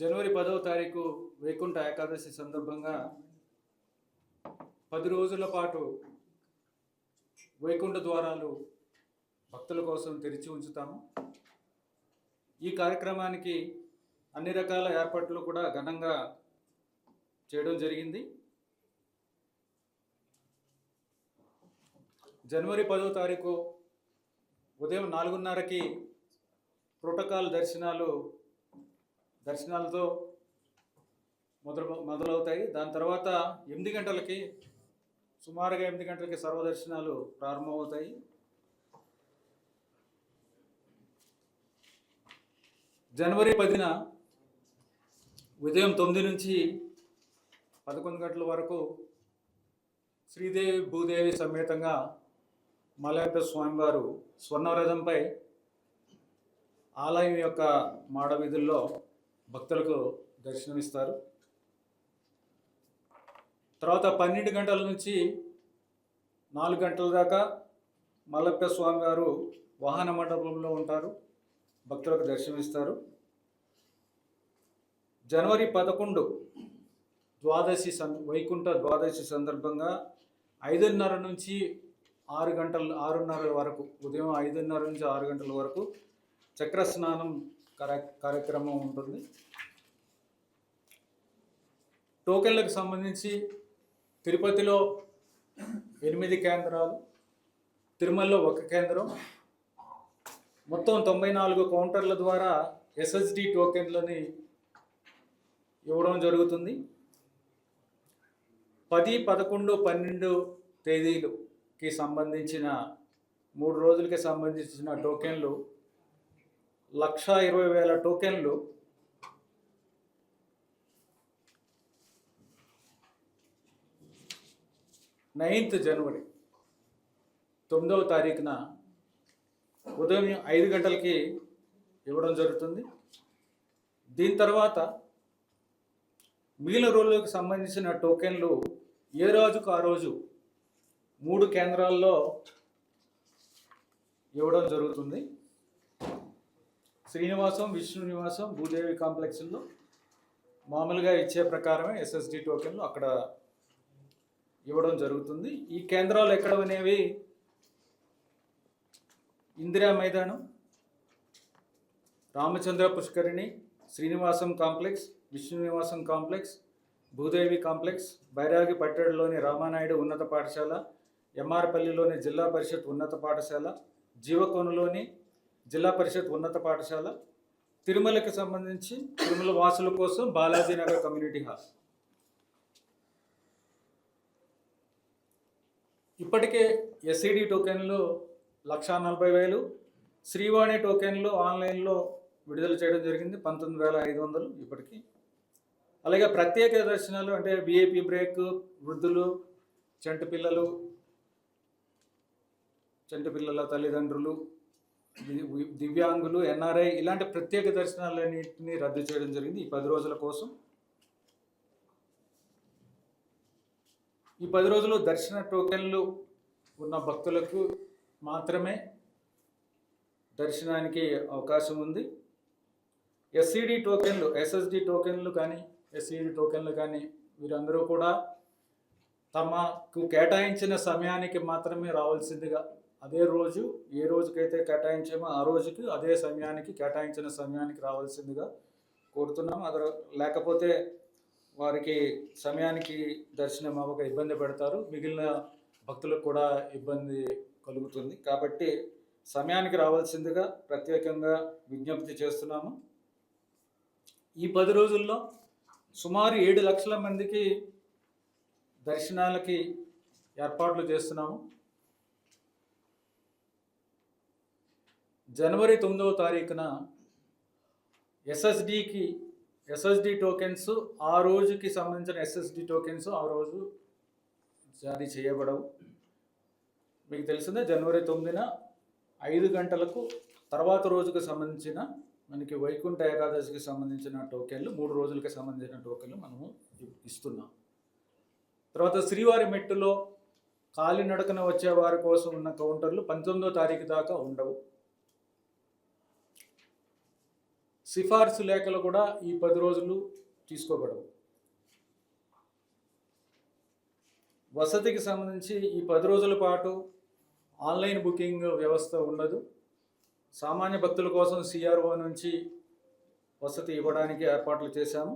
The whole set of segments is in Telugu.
జనవరి పదవ తారీఖు వైకుంఠ ఏకాదశి సందర్భంగా పది రోజుల పాటు వైకుంఠ ద్వారాలు భక్తుల కోసం తెరిచి ఉంచుతాము. ఈ కార్యక్రమానికి అన్ని రకాల ఏర్పాట్లు కూడా ఘనంగా చేయడం జరిగింది. జనవరి పదో తారీఖు ఉదయం నాలుగున్నరకి ప్రోటోకాల్ దర్శనాలు దర్శనాలతో మొదలు మొదలవుతాయి. దాని తర్వాత ఎనిమిది గంటలకి సుమారుగా ఎనిమిది గంటలకి సర్వదర్శనాలు ప్రారంభమవుతాయి. జనవరి పదిన ఉదయం తొమ్మిది నుంచి పదకొండు గంటల వరకు శ్రీదేవి భూదేవి సమేతంగా మలయప్ప స్వామివారు స్వర్ణరథంపై ఆలయం యొక్క మాడ వీధుల్లో భక్తులకు దర్శనమిస్తారు. తర్వాత పన్నెండు గంటల నుంచి నాలుగు గంటల దాకా మల్లప్ప స్వామివారు వాహన మండపంలో ఉంటారు. భక్తులకు దర్శనమిస్తారు. జనవరి పదకొండు ద్వాదశి సం వైకుంఠ ద్వాదశి సందర్భంగా ఐదున్నర నుంచి ఆరు గంటల ఆరున్నర వరకు ఉదయం ఐదున్నర నుంచి ఆరు గంటల వరకు చక్ర స్నానం కార్యక్రమం ఉంటుంది. టోకెన్లకు సంబంధించి తిరుపతిలో ఎనిమిది కేంద్రాలు తిరుమలలో ఒక కేంద్రం. మొత్తం తొంభై నాలుగు కౌంటర్ల ద్వారా ఎస్ఎస్డి టోకెన్లని ఇవ్వడం జరుగుతుంది. పది పదకొండు పన్నెండు తేదీలుకి సంబంధించిన మూడు రోజులకి సంబంధించిన టోకెన్లు లక్ష ఇరవై వేల టోకెన్లు నైన్త్ జనవరి తొమ్మిదవ తారీఖున ఉదయం ఐదు గంటలకి ఇవ్వడం జరుగుతుంది. దీని తర్వాత మిగిలిన రోజులకు సంబంధించిన టోకెన్లు ఏ రోజుకు ఆ రోజు మూడు కేంద్రాల్లో ఇవ్వడం జరుగుతుంది. శ్రీనివాసం విష్ణు నివాసం భూదేవి కాంప్లెక్స్లో మామూలుగా ఇచ్చే ప్రకారమే ఎస్ఎస్డి టోకెన్లు అక్కడ ఇవ్వడం జరుగుతుంది. ఈ కేంద్రాలు ఎక్కడ అనేవి? ఇందిరా మైదానం రామచంద్ర పుష్కరిణి శ్రీనివాసం కాంప్లెక్స్ విష్ణు నివాసం కాంప్లెక్స్ భూదేవి కాంప్లెక్స్ బైరాగి పట్టణంలోని రామానాయుడు ఉన్నత పాఠశాల ఎంఆర్పల్లిలోని జిల్లా పరిషత్ ఉన్నత పాఠశాల జీవకోనలోని జిల్లా పరిషత్ ఉన్నత పాఠశాల తిరుమలకి సంబంధించి తిరుమల వాసుల కోసం బాలాజీనగర్ కమ్యూనిటీ హాల్. ఇప్పటికే ఎస్సీడీ టోకెన్లు లక్షా నలభై వేలు శ్రీవాణి టోకెన్లు ఆన్లైన్లో విడుదల చేయడం జరిగింది పంతొమ్మిది వేల ఐదు వందలు ఇప్పటికీ. అలాగే ప్రత్యేక దర్శనాలు అంటే విఐపి బ్రేక్ వృద్ధులు చంటి పిల్లలు చంటి పిల్లల తల్లిదండ్రులు దివ్యాంగులు ఎన్ఆర్ఐ ఇలాంటి ప్రత్యేక దర్శనాలన్నింటినీ రద్దు చేయడం జరిగింది ఈ పది రోజుల కోసం. ఈ పది రోజులు దర్శన టోకెన్లు ఉన్న భక్తులకు మాత్రమే దర్శనానికి అవకాశం ఉంది. ఎస్సిడి టోకెన్లు ఎస్ఎస్డి టోకెన్లు కానీ ఎస్సిడి టోకెన్లు కానీ వీరందరూ కూడా తమకు కేటాయించిన సమయానికి మాత్రమే రావాల్సిందిగా అదే రోజు ఏ రోజుకైతే కేటాయించామో ఆ రోజుకి అదే సమయానికి కేటాయించిన సమయానికి రావాల్సిందిగా కోరుతున్నాం. అదే లేకపోతే వారికి సమయానికి దర్శనం అవ్వక ఇబ్బంది పెడతారు. మిగిలిన భక్తులకు కూడా ఇబ్బంది కలుగుతుంది. కాబట్టి సమయానికి రావాల్సిందిగా ప్రత్యేకంగా విజ్ఞప్తి చేస్తున్నాము. ఈ పది రోజుల్లో సుమారు ఏడు లక్షల మందికి దర్శనాలకి ఏర్పాట్లు చేస్తున్నాము. జనవరి తొమ్మిదవ తారీఖున ఎస్ఎస్డికి ఎస్ఎస్డి టోకెన్స్ ఆ రోజుకి సంబంధించిన ఎస్ఎస్డి టోకెన్స్ ఆ రోజు జారీ చేయబడవు. మీకు తెలిసిందే జనవరి తొమ్మిదిన ఐదు గంటలకు తర్వాత రోజుకు సంబంధించిన మనకి వైకుంఠ ఏకాదశికి సంబంధించిన టోకెన్లు మూడు రోజులకి సంబంధించిన టోకెన్లు మనము ఇస్తున్నాం. తర్వాత శ్రీవారి మెట్టులో కాలినడకన వచ్చే వారి కోసం ఉన్న కౌంటర్లు పంతొమ్మిదో తారీఖు దాకా ఉండవు. సిఫార్సు లేఖలు కూడా ఈ పది రోజులు తీసుకోబడవు. వసతికి సంబంధించి ఈ పది రోజుల పాటు ఆన్లైన్ బుకింగ్ వ్యవస్థ ఉండదు. సామాన్య భక్తుల కోసం సిఆర్ఓ నుంచి వసతి ఇవ్వడానికి ఏర్పాట్లు చేశాము.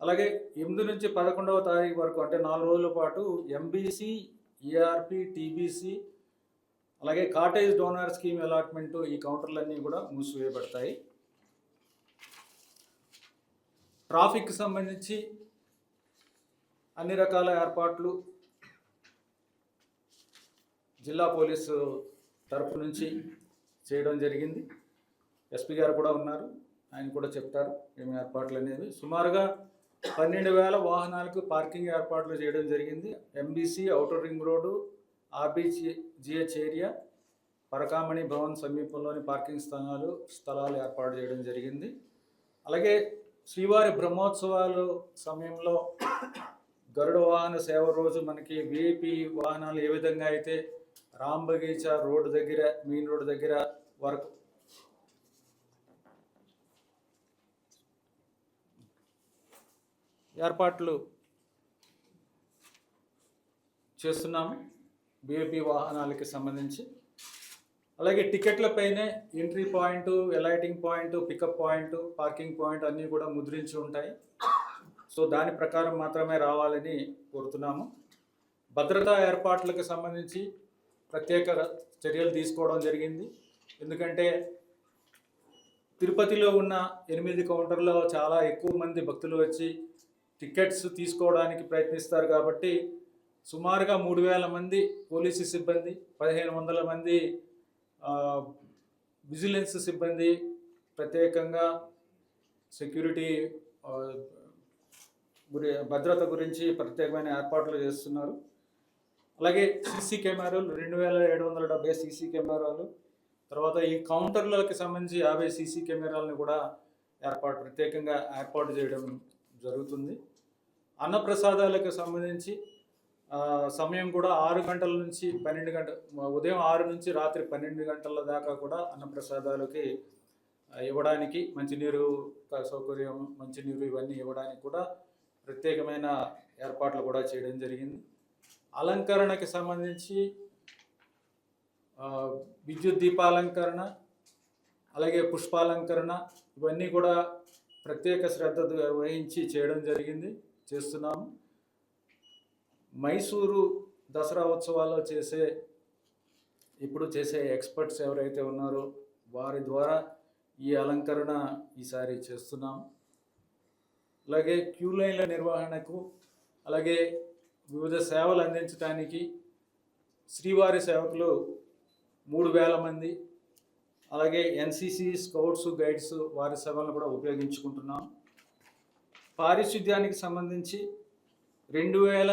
అలాగే ఎనిమిది నుంచి పదకొండవ తారీఖు వరకు అంటే నాలుగు రోజుల పాటు ఎంబీసీ ఈఆర్పి టీబీసీ అలాగే కాటేజ్ డోనర్ స్కీమ్ అలాట్మెంటు ఈ కౌంటర్లన్నీ కూడా మూసివేయబడతాయి. ట్రాఫిక్ సంబంధించి అన్ని రకాల ఏర్పాట్లు జిల్లా పోలీసు తరపు నుంచి చేయడం జరిగింది. ఎస్పీ గారు కూడా ఉన్నారు. ఆయన కూడా చెప్తారు ఏమి ఏర్పాట్లు అనేవి. సుమారుగా పన్నెండు వేల వాహనాలకు పార్కింగ్ ఏర్పాట్లు చేయడం జరిగింది. MBC outer ring road RBG GH area Parakamani Bhavan సమీపంలోని పార్కింగ్ స్థలాలు స్థలాలు ఏర్పాటు చేయడం జరిగింది. అలాగే శ్రీవారి బ్రహ్మోత్సవాలు సమయంలో గరుడ వాహన సేవ రోజు మనకి విఐపి వాహనాలు ఏ విధంగా అయితే రామ్ బగీచా రోడ్డు దగ్గర మెయిన్ రోడ్డు దగ్గర వరకు ఏర్పాట్లు చేస్తున్నాము. బీఏపీ వాహనాలకి సంబంధించి అలాగే టికెట్లపైనే entry point alighting point pickup point parking point అన్నీ కూడా ముద్రించి ఉంటాయి. సో దాని ప్రకారం మాత్రమే రావాలని కోరుతున్నాము. భద్రతా ఏర్పాట్లకు సంబంధించి ప్రత్యేక చర్యలు తీసుకోవడం జరిగింది. ఎందుకంటే తిరుపతిలో ఉన్న ఎనిమిది కౌంటర్లో చాలా ఎక్కువ మంది భక్తులు వచ్చి టికెట్స్ తీసుకోవడానికి ప్రయత్నిస్తారు కాబట్టి సుమారుగా మూడు వేల మంది పోలీసు సిబ్బంది పదిహేను వందల మంది విజిలెన్స్ సిబ్బంది ప్రత్యేకంగా సెక్యూరిటీ గురి భద్రత గురించి ప్రత్యేకమైన ఏర్పాట్లు చేస్తున్నారు. అలాగే సీసీ కెమెరాలు రెండు వేల ఏడు వందల డెబ్బై సీసీ కెమెరాలు తర్వాత ఈ కౌంటర్లకి సంబంధించి యాభై సీసీ కెమెరాలను కూడా ఏర్పాటు ప్రత్యేకంగా ఏర్పాటు చేయడం జరుగుతుంది. అన్నప్రసాదాలకు సంబంధించి సమయం కూడా ఆరు గంటల నుంచి పన్నెండు గంటల ఉదయం ఆరు నుంచి రాత్రి పన్నెండు గంటల దాకా కూడా అన్నప్రసాదాలకి ఇవ్వడానికి మంచినీరు సౌకర్యం మంచినీరు ఇవన్నీ ఇవ్వడానికి కూడా ప్రత్యేకమైన ఏర్పాట్లు కూడా చేయడం జరిగింది. అలంకరణకి సంబంధించి విద్యుత్ దీపాలంకరణ అలాగే పుష్పాలంకరణ ఇవన్నీ కూడా ప్రత్యేక శ్రద్ధ వహించి చేయడం జరిగింది చేస్తున్నాము. మైసూరు దసరా ఉత్సవాల్లో చేసే ఇప్పుడు చేసే ఎక్స్పర్ట్స్ ఎవరైతే ఉన్నారో వారి ద్వారా ఈ అలంకరణ ఈసారి చేస్తున్నాం. అలాగే క్యూ లైన్ల నిర్వహణకు అలాగే వివిధ సేవలు అందించడానికి శ్రీవారి సేవకులు మూడు వేల మంది అలాగే ఎన్సిసి స్కౌట్స్ గైడ్స్ వారి సేవలను కూడా ఉపయోగించుకుంటున్నాం. పారిశుద్ధ్యానికి సంబంధించి రెండు వేల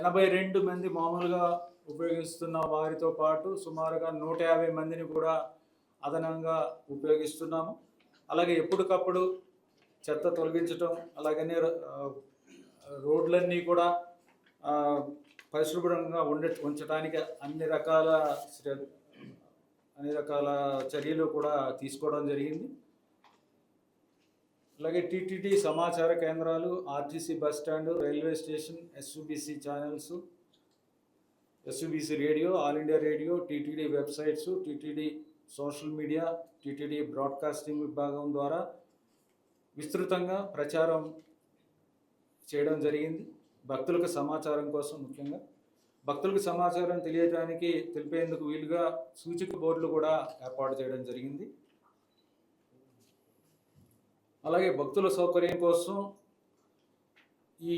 ఎనభై రెండు మంది మామూలుగా ఉపయోగిస్తున్న వారితో పాటు సుమారుగా నూట యాభై మందిని కూడా అదనంగా ఉపయోగిస్తున్నాము. అలాగే ఎప్పటికప్పుడు చెత్త తొలగించటం అలాగనే రోడ్లన్నీ కూడా పరిశుభ్రంగా ఉండ ఉంచడానికి అన్ని రకాల అన్ని రకాల చర్యలు కూడా తీసుకోవడం జరిగింది. అలాగే టీటీడీ సమాచార కేంద్రాలు RTC bus stand railway station SVBC channels SVBC radio All India Radio TTD websites TTD social media TTD broadcasting విభాగం ద్వారా విస్తృతంగా ప్రచారం చేయడం జరిగింది. భక్తులకు సమాచారం కోసం ముఖ్యంగా. భక్తులకు సమాచారం తెలియడానికి తెలిపేందుకు వీలుగా సూచిక బోర్డులు కూడా ఏర్పాటు చేయడం జరిగింది. అలాగే భక్తుల సౌకర్యం కోసం ఈ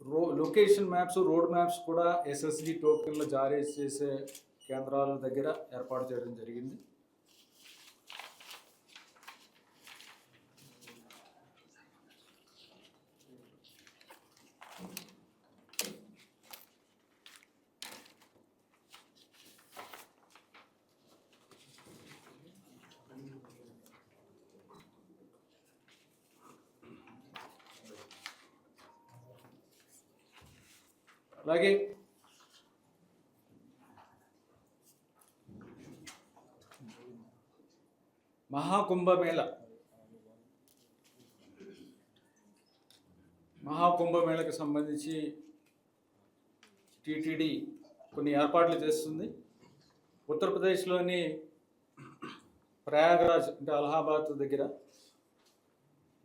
రో లొకేషన్ మ్యాప్స్ రోడ్ మ్యాప్స్ కూడా ఎస్ఎస్డి టోకెన్లు జారీ చేసే కేంద్రాల దగ్గర ఏర్పాటు చేయడం జరిగింది. మహాకుంభమేళ. మహాకుంభమేళకు సంబంధించి టీటీడీ కొన్ని ఏర్పాట్లు చేస్తుంది. ఉత్తరప్రదేశ్లోని ప్రయాగరాజ్ అంటే అలహాబాద్ దగ్గర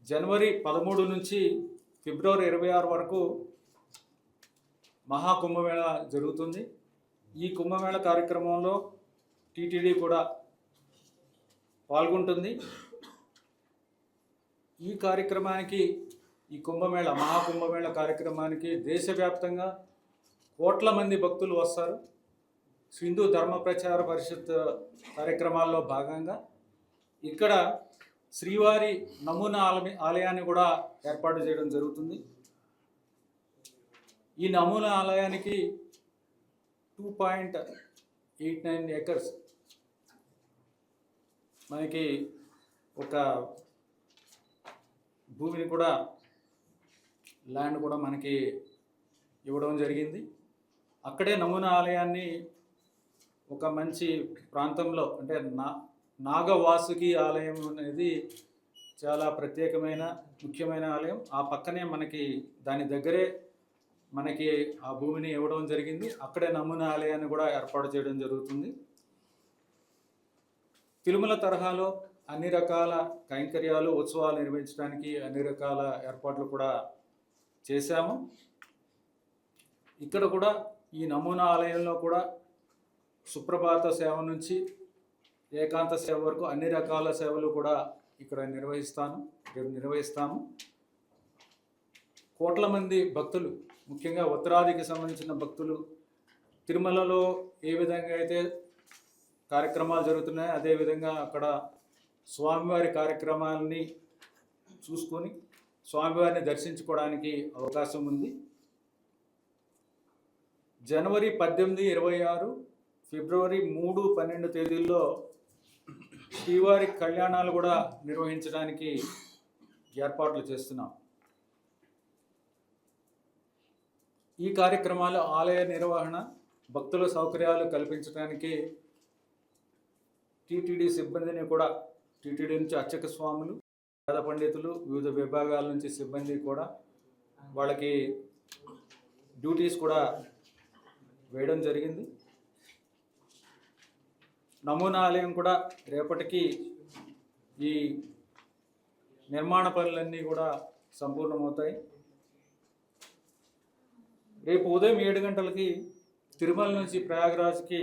జనవరి పదమూడు నుంచి ఫిబ్రవరి ఇరవై ఆరు వరకు మహాకుంభమేళ జరుగుతుంది. ఈ కుంభమేళ కార్యక్రమంలో టీటీడీ కూడా పాల్గొంటుంది. ఈ కార్యక్రమానికి ఈ కుంభమేళ మహాకుంభమేళ కార్యక్రమానికి దేశవ్యాప్తంగా కోట్ల మంది భక్తులు వస్తారు. హిందూ ధర్మ ప్రచార పరిషత్ కార్యక్రమాల్లో భాగంగా ఇక్కడ శ్రీవారి నమూనా ఆలయ ఆలయాన్ని కూడా ఏర్పాటు చేయడం జరుగుతుంది. ఈ నమూనా ఆలయానికి two point eight nine acres మనకి ఒక భూమిని కూడా ల్యాండ్ కూడా మనకి ఇవ్వడం జరిగింది. అక్కడే నమూనా ఆలయాన్ని ఒక మంచి ప్రాంతంలో అంటే నా నాగవాసుకి ఆలయం అనేది చాలా ప్రత్యేకమైన ముఖ్యమైన ఆలయం. ఆ పక్కనే మనకి దాని దగ్గరే మనకి ఆ భూమిని ఇవ్వడం జరిగింది. అక్కడే నమూనా ఆలయాన్ని కూడా ఏర్పాటు చేయడం జరుగుతుంది. తిరుమల తరహాలో అన్ని రకాల కైంకర్యాలు ఉత్సవాలు నిర్వహించడానికి అన్ని రకాల ఏర్పాట్లు కూడా చేశాము. ఇక్కడ కూడా ఈ నమూనా ఆలయంలో కూడా సుప్రభాత సేవ నుంచి ఏకాంత సేవ వరకు అన్ని రకాల సేవలు కూడా ఇక్కడ నిర్వహిస్తాను నిర్వహిస్తాము. కోట్ల మంది భక్తులు ముఖ్యంగా ఉత్తరాదికి సంబంధించిన భక్తులు తిరుమలలో ఏ విధంగా అయితే కార్యక్రమాలు జరుగుతున్నాయి. అదేవిధంగా అక్కడ స్వామివారి కార్యక్రమాలని చూసుకొని స్వామివారిని దర్శించుకోవడానికి అవకాశం ఉంది. జనవరి పద్దెనిమిది ఇరవై ఆరు ఫిబ్రవరి మూడు పన్నెండు తేదీల్లో శ్రీవారి కళ్యాణాలు కూడా నిర్వహించడానికి ఏర్పాట్లు చేస్తున్నాం. ఈ కార్యక్రమాలు ఆలయ నిర్వహణ భక్తుల సౌకర్యాలు కల్పించడానికి టీటీడీ సిబ్బందిని కూడా టీటీడీ నుంచి అర్చక స్వాములు వేద పండితులు వివిధ విభాగాల నుంచి సిబ్బంది కూడా వాళ్ళకి డ్యూటీస్ కూడా వేయడం జరిగింది. నమూనా ఆలయం కూడా రేపటికి ఈ నిర్మాణ పనులన్నీ కూడా సంపూర్ణమవుతాయి. రేపు ఉదయం ఏడు గంటలకి తిరుమల నుంచి ప్రయాగరాజ్కి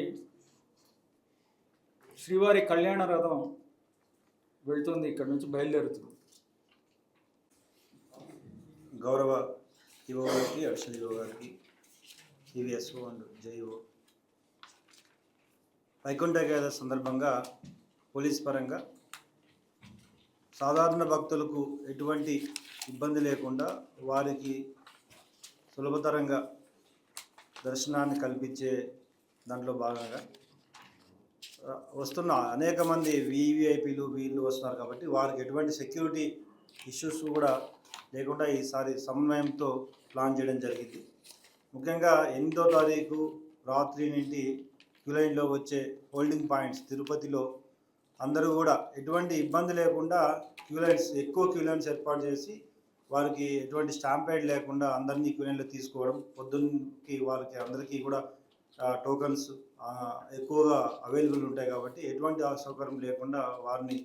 శ్రీవారి కళ్యాణ రథం వెళ్తుంది. ఇక్కడ నుంచి బయలుదేరుతుంది గౌరవ ఈఓ గారికి అడిషనల్ ఈఓ గారికి టీవీఎస్ఓ అండ్ జైఓ వైకుంఠ ఏకాదశి సందర్భంగా పోలీస్ పరంగా సాధారణ భక్తులకు ఎటువంటి ఇబ్బంది లేకుండా వారికి సులభతరంగా దర్శనాన్ని కల్పించే దాంట్లో భాగంగా వస్తున్న అనేక మంది వీవీఐపీలు వీళ్ళు వస్తున్నారు కాబట్టి వారికి ఎటువంటి సెక్యూరిటీ ఇష్యూస్ కూడా లేకుండా ఈసారి సమన్వయంతో ప్లాన్ చేయడం జరిగింది. ముఖ్యంగా ఎనిమిదో తారీఖు రాత్రి నుండి క్యూలైన్లో వచ్చే హోల్డింగ్ పాయింట్స్ తిరుపతిలో అందరూ కూడా ఎటువంటి ఇబ్బంది లేకుండా క్యూలైన్స్ ఎక్కువ క్యూలైన్స్ ఏర్పాటు చేసి వారికి ఎటువంటి స్టాంపైడ్ లేకుండా అందరినీ క్యూలైన్లో తీసుకోవడం పొద్దున్నకి వారికి అందరికీ కూడా టోకన్స్ ఎక్కువగా అవైలబుల్ ఉంటాయి కాబట్టి ఎటువంటి అసౌకర్యం లేకుండా వారిని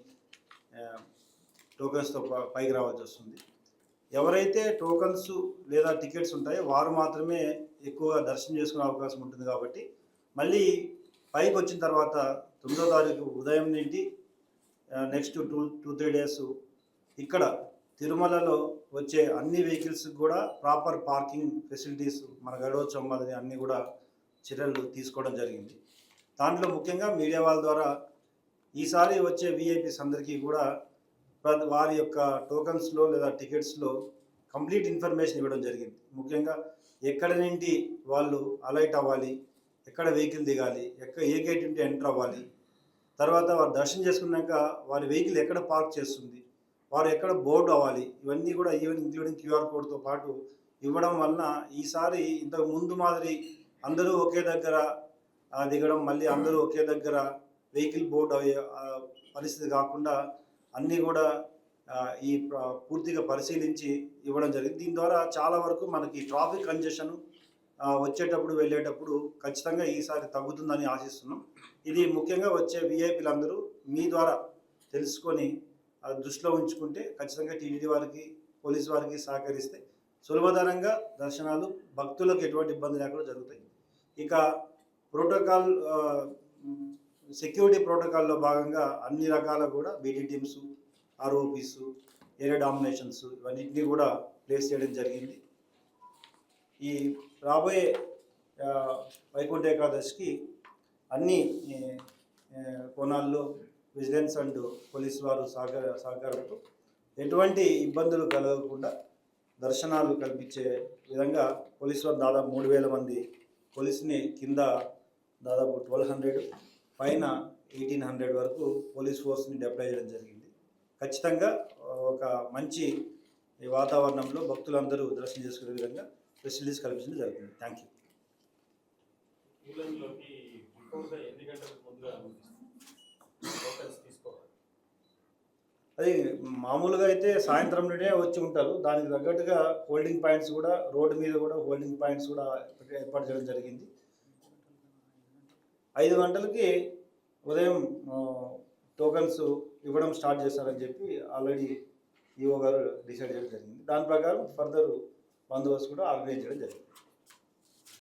టోకన్స్తో పైకి రావాల్సి వస్తుంది. ఎవరైతే టోకన్స్ లేదా టికెట్స్ ఉంటాయో వారు మాత్రమే ఎక్కువగా దర్శనం చేసుకునే అవకాశం ఉంటుంది కాబట్టి మళ్ళీ పైకి వచ్చిన తర్వాత తొమ్మిదో తారీఖు ఉదయం నుండి next two two three days ఇక్కడ తిరుమలలో వచ్చే అన్ని వెహికల్స్ కూడా ప్రాపర్ పార్కింగ్ ఫెసిలిటీస్ మన గడవచ్చం వాళ్ళని అన్నీ కూడా చర్యలు తీసుకోవడం జరిగింది. దాంట్లో ముఖ్యంగా మీడియా వాళ్ళ ద్వారా ఈసారి వచ్చే విఐపీస్ అందరికీ కూడా వారి యొక్క టోకన్స్లో లేదా టికెట్స్లో కంప్లీట్ ఇన్ఫర్మేషన్ ఇవ్వడం జరిగింది. ముఖ్యంగా ఎక్కడ నుండి వాళ్ళు అలైట్ అవ్వాలి ఎక్కడ వెహికల్ దిగాలి ఎక్కడ ఏ గేట్ నుండి ఎంటర్ అవ్వాలి తర్వాత వారు దర్శనం చేసుకున్నాక వారి వెహికల్ ఎక్కడ పార్క్ చేస్తుంది వారు ఎక్కడ బోర్డు అవ్వాలి ఇవన్నీ కూడా ఈవెన్ ఇంక్లూడింగ్ క్యూఆర్ కోడ్తో పాటు ఇవ్వడం వలన ఈసారి ఇంతకు ముందు మాదిరి అందరూ ఒకే దగ్గర దిగడం మళ్ళీ అందరూ ఒకే దగ్గర వెహికల్ బోర్డ్ అయ్యే పరిస్థితి కాకుండా అన్నీ కూడా ఈ పూర్తిగా పరిశీలించి ఇవ్వడం జరిగింది. దీని ద్వారా చాలా వరకు మనకి ట్రాఫిక్ కంజెషన్ వచ్చేటప్పుడు వెళ్ళేటప్పుడు ఖచ్చితంగా ఈసారి తగ్గుతుందని ఆశిస్తున్నాం. ఇది ముఖ్యంగా వచ్చే విఐపీలందరూ మీ ద్వారా తెలుసుకొని దృష్టిలో ఉంచుకుంటే ఖచ్చితంగా టీడీ వారికి పోలీస్ వారికి సహకరిస్తే సులభతరంగా దర్శనాలు భక్తులకు ఎటువంటి ఇబ్బంది లేకుండా జరుగుతాయి. ఇక ప్రోటోకాల్ సెక్యూరిటీ ప్రోటోకాల్లో భాగంగా అన్ని రకాల కూడా BT teams ROPs area dominations ఇవన్నింటినీ కూడా ప్లేస్ చేయడం జరిగింది. ఈ రాబోయే వైకుంఠ ఏకాదశికి అన్ని కోణాల్లో విజిలెన్స్ అండ్ పోలీస్ వారు సహకార సహకారంతో ఎటువంటి ఇబ్బందులు కలగకుండా దర్శనాలు కల్పించే విధంగా పోలీసు వారు దాదాపు మూడు వేల మంది పోలీసుని కింద దాదాపు ట్వెల్వ్ హండ్రెడ్ పైన ఎయిటీన్ హండ్రెడ్ వరకు పోలీస్ ఫోర్స్ని డిప్లాయ్ చేయడం జరిగింది. ఖచ్చితంగా ఒక మంచి వాతావరణంలో భక్తులందరూ దర్శనం చేసుకునే విధంగా ఫెసిలిటీస్ కల్పించడం జరుగుతుంది. థ్యాంక్ యూ ఎన్ని గంటలకు ముందుగా అది మామూలుగా అయితే సాయంత్రం నుండే వచ్చి ఉంటారు. దానికి తగ్గట్టుగా హోల్డింగ్ పాయింట్స్ కూడా రోడ్డు మీద కూడా హోల్డింగ్ పాయింట్స్ కూడా ఏర్పాటు చేయడం జరిగింది. ఐదు గంటలకి ఉదయం టోకన్స్ ఇవ్వడం స్టార్ట్ చేస్తారని చెప్పి ఆల్రెడీ ఈఓ గారు డిసైడ్ చేయడం జరిగింది. దాని ప్రకారం ఫర్దర్ బందోబస్తు కూడా ఆర్గనైజ్ చేయడం జరిగింది.